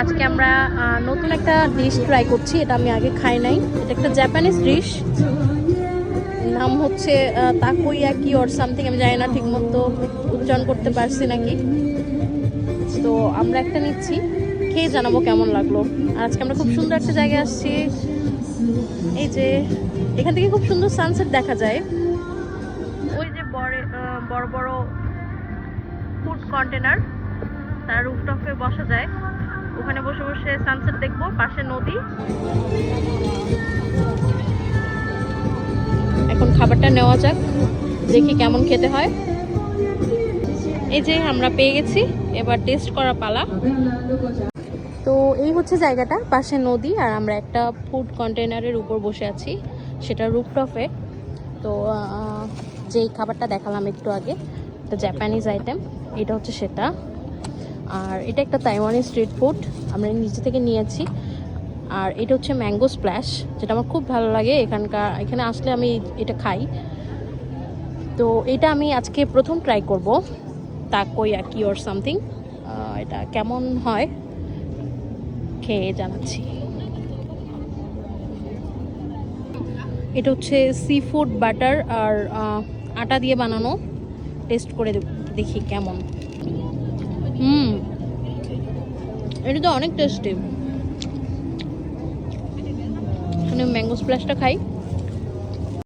আজকে আমরা নতুন একটা ডিশ ট্রাই করছি, এটা আমি আগে খাই নাই। এটা একটা জাপানিজ ডিশ নাম হচ্ছে তাকোয়াকি অর সামথিং আমি জানি না ঠিকমতো উচ্চারণ করতে পারছি নাকি। তো আমরা একটা নিচ্ছি, খেয়ে জানাব কেমন লাগল। আর আজকে আমরা খুব সুন্দর একটা জায়গায় আসছি। এই যে, এখান থেকে খুব সুন্দর সানসেট দেখা যায়। ওই যে বড় বড় ফুড কন্টেনার তার রুফটপে বসা যায়। ওখানে বসে বসে সানসেট দেখব, পাশে নদী। এখন খাবারটা নেওয়া যাক, দেখি কেমন খেতে হয়। এই যে আমরা পেয়ে গেছি, এবার টেস্ট করা পালা। তো এই হচ্ছে জায়গাটা, পাশে নদী, আর আমরা একটা ফুড কন্টেনারের উপর বসে আছি, সেটা রুফটপে তো যেই খাবারটা দেখালাম একটু আগে একটা জাপানিজ আইটেম এটা হচ্ছে সেটা। আর এটা একটা তাইওয়ানি স্ট্রিট ফুড আমরা নিচে থেকে নিয়েছি আর এটা হচ্ছে ম্যাঙ্গো স্প্ল্যাশ যেটা আমার খুব ভালো লাগে এখানকার, এখানে আসলে আমি এটা খাই। তো এটা আমি আজকে প্রথম ট্রাই করব তাকোয়াকি ওর সামথিং এটা কেমন হয়, খেয়ে জানাচ্ছি। এটা হচ্ছে সি ফুড বাটার আর আটা দিয়ে বানানো। টেস্ট করে দেখি কেমন। এটা তো অনেক টেস্টি মানে ম্যাঙ্গো স্প্ল্যাশটা খাই।